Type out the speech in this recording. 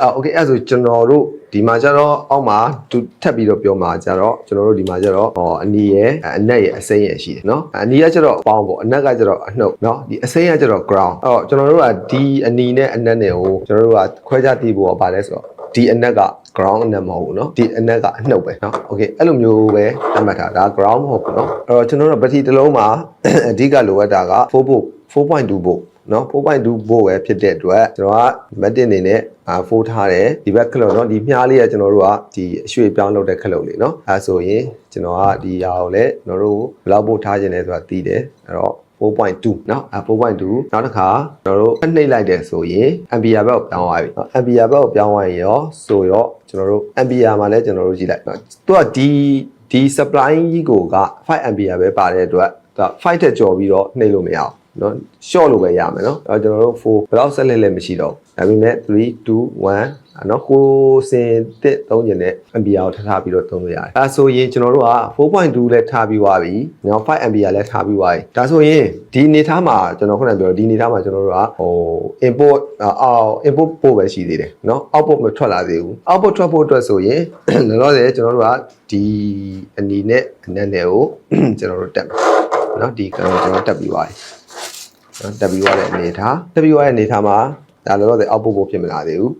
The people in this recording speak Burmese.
အာโอเคအဲ့ဒါဆိုကျွန်တော်တို့ဒီမှာကျတော့အောက်မှာသူထပ်ပြီးတော့ပြောမှာကျတော့ကျွန်တော်တို့ဒီမှာကျတော့ဟောအနီရဲ့အနက်ရဲ့အစိမ်းရဲ့ရှိတယ်เนาะအနီကကျတော့ပေါင်းပေါ့အနက်ကကျတော့အနှုတ်เนาะဒီအစိမ်းကကျတော့ ground အဲ့တော့ကျွန်တော်တို့ကဒီအနီနဲ့အနက်နဲ့ကိုကျွန်တော်တို့ကခွဲခြားတည်ဖို့ကပါလဲဆိုတော့ဒီအနက်က ground အနက်မဟုတ်ဘူးเนาะဒီအနက်ကအနှုတ်ပဲเนาะโอเคအဲ့လိုမျိုးပဲသတ်မှတ်ထားဒါ ground မဟုတ်ဘူးเนาะအဲ့တော့ကျွန်တော်တို့ဗတိတစ်လုံးမှာ အဓိကလိုအပ်တာက4ဖို့4.2ဖို့ နော်4.2ဘို့ပဲဖြစ်တဲ့အတွက်ကျွန်တော်ကမက်တင်နေနဲ့အာ4ထားတယ်ဒီဘက်ခလုတ်နော်ဒီမြားလေးကကျွန်တော်တို့ကဒီအရွှေ့ပြောင်းလုပ်တဲ့ခလုတ်လေးနော်အဲဆိုရင်ကျွန်တော်ကဒီဟာကိုလည်းကျွန်တော်တို့ဘယ်လောက်ပို့ထားခြင်းလဲဆိုတာသိတယ်အဲ့တော့4.2เนาะအဲ4.2နောက်တစ်ခါကျွန်တော်တို့အနှိပ်လိုက်တယ်ဆိုရင် ampere ဘက်ကိုပြောင်းသွားပြီเนาะ ampere ဘက်ကိုပြောင်းသွားရင်ရောဆိုရောကျွန်တော်တို့ ampere မှာလည်းကျွန်တော်တို့ကြည့်လိုက်เนาะသူကဒီဒီ supply ကြီးကိုက5 ampere ပဲပါတဲ့အတွက်သူက5ထက်ကျော်ပြီးတော့နှိပ်လို့မရအောင် နော်ရှော့လို့ပဲရမယ်နော်အဲကျွန်တော်တို့4ဘလောက်ဆက်လက်လည်းမရှိတော့ဒါပေမဲ့3 2 1နော်ကိုစင်တက်သုံးကျင်နဲ့ MPR ကိုထထားပြီးတော့သုံးလို့ရတယ်အဲဆိုရင်ကျွန်တော်တို့က4.2လည်းထားပြီးသွားပြီနော်5 MPR လည်းထားပြီးသွားပြီဒါဆိုရင်ဒီအနေထားမှာကျွန်တော်ခုနကပြောဒီအနေထားမှာကျွန်တော်တို့ကဟို import အော် import ပို့ပဲရှိသေးတယ်နော် output မထွက်လာသေးဘူး output ထွက်ဖို့အတွက်ဆိုရင်လောလောဆယ်ကျွန်တော်တို့ကဒီအနေနဲ့အနက်နယ်ကိုကျွန်တော်တို့တက်မယ်နော်ဒီကတော့ကျွန်တော်တက်ပြီးသွားပြီ နော်တက်ပြီးသွားတဲ့အနေထားတက်ပြီးသွားတဲ့အနေထားမှာဒါလောလောဆယ်အောက်ပို့ဖို့ဖြစ်မလာသေးဘူး